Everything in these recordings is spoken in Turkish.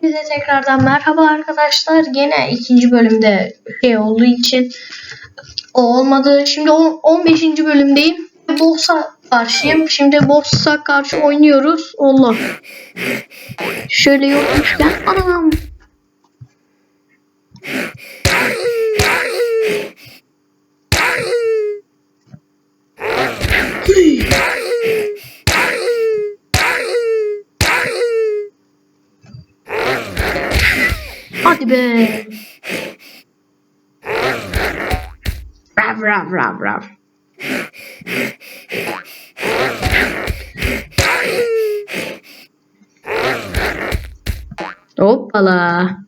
Size tekrardan merhaba arkadaşlar. Gene ikinci bölümde şey olduğu için o olmadı. Şimdi on- 15. bölümdeyim. Boss'a karşıyım. Şimdi Boss'a karşı oynuyoruz. Allah. Şöyle yokmuşken anam. Hadi be. Rav rav rav rav. Hoppala.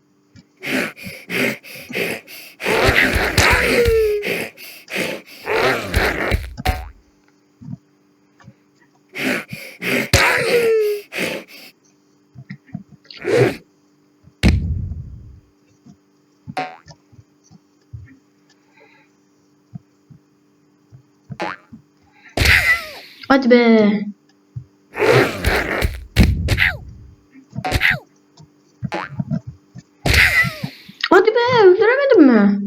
Hadi be. Hadi be öldüremedim mi?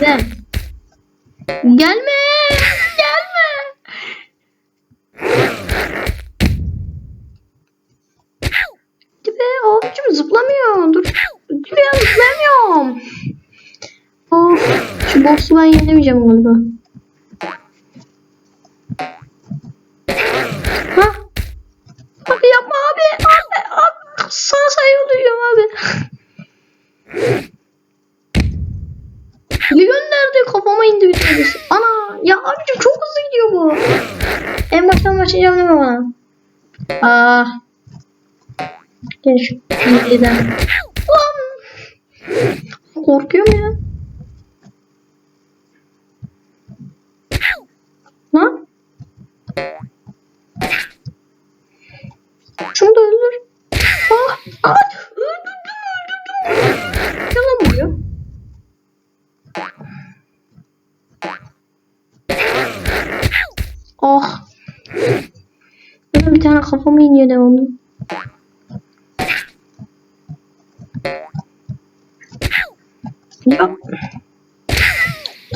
Be. Gelme. Gelme. Be abicim zıplamıyor. Dur. Ya zıplayamıyorum. Of. Şu boss'u ben yenemeyeceğim galiba. Ha? Abi yapma abi. Abi. Abi. Sana sayılıyorum abi. Leon nerede? Kafama indi bir tanesi. Ana ya abicim çok hızlı gidiyor bu. En baştan başlayacağım mi bana? Aa. Gel şu hileden. Lan. Korkuyorum ya. Oh. Benim bir tane kafama iniyor devamlı. Ya.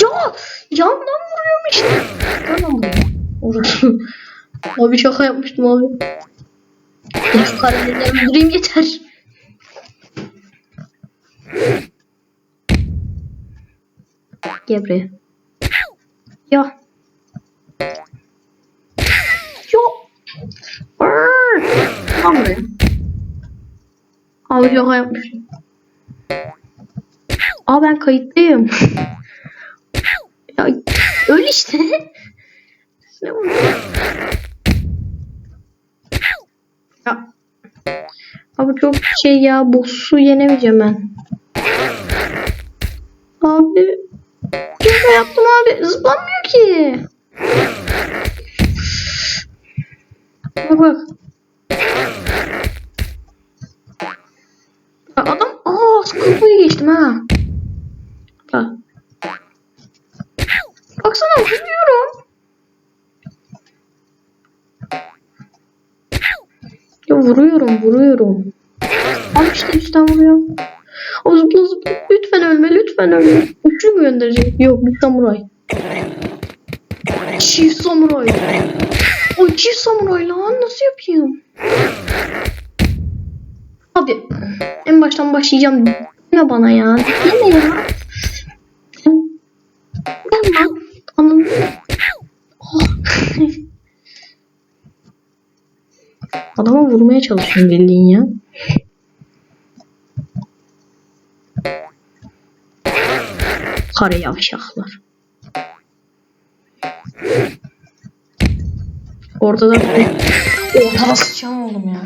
Ya. Yandan vuruyorum işte. Yandan vuruyorum. Abi şaka yapmıştım abi. Şu karabileri öldüreyim yeter. Gel buraya. Ya. Tam buraya. Abi şaka yapmışım. Aa ben kayıttayım. ya öl işte. ne bu? Ya. Abi çok şey ya boss'u yenemeyeceğim ben. Abi. Şaka yaptım abi. Zıplamıyor ki. Bak bak. Adam aa kapıyı geçtim ha. Ha. Baksana vuruyorum. Ya vuruyorum vuruyorum. Al işte üstten vuruyorum. O zıpla zıpla. Lütfen ölme lütfen ölme. Üçlü mü gönderecek? Yok bir samuray. Çift samuray. O çift samuray lan nasıl yapayım? Abi en baştan başlayacağım. Deme bana ya. Deme ya. Gel lan. Anam. Oh. Adama vurmaya çalışıyorum bildiğin ya. Kara yavşaklar. Ortada ortada sıçan oldum ya.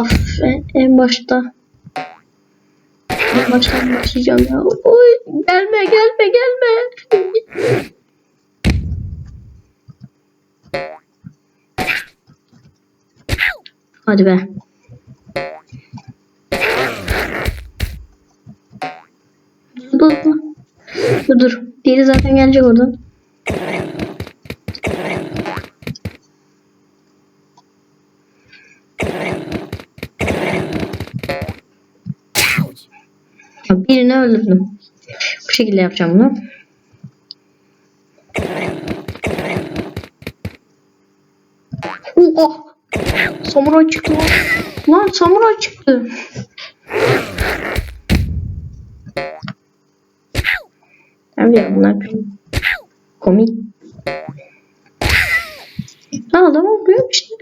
Of, en, en başta baştan başlayacağım ya. Oy, gelme gelme gelme. Hadi be. Dur dur. Dur dur. Diğeri zaten gelecek oradan. Birini öldürdüm. Bu şekilde yapacağım bunu. Oh! Samuray çıktı lan. Lan samuray çıktı. Abi ya bunlar komik. Ha adam oluyor işte.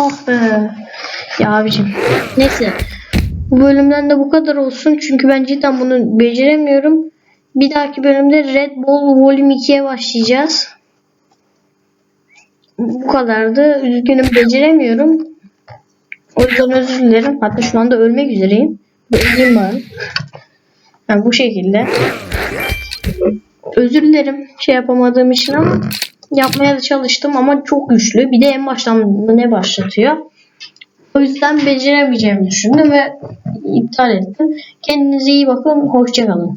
Oh be. Ya abicim. Neyse. Bu bölümden de bu kadar olsun. Çünkü ben cidden bunu beceremiyorum. Bir dahaki bölümde Red Bull Volume 2'ye başlayacağız. Bu kadardı. Üzgünüm beceremiyorum. O yüzden özür dilerim. Hatta şu anda ölmek üzereyim. Öleyim bari. Yani bu şekilde. Özür dilerim şey yapamadığım için ama yapmaya da çalıştım ama çok güçlü. Bir de en baştan ne başlatıyor. O yüzden beceremeyeceğimi düşündüm ve iptal ettim. Kendinize iyi bakın. Hoşçakalın.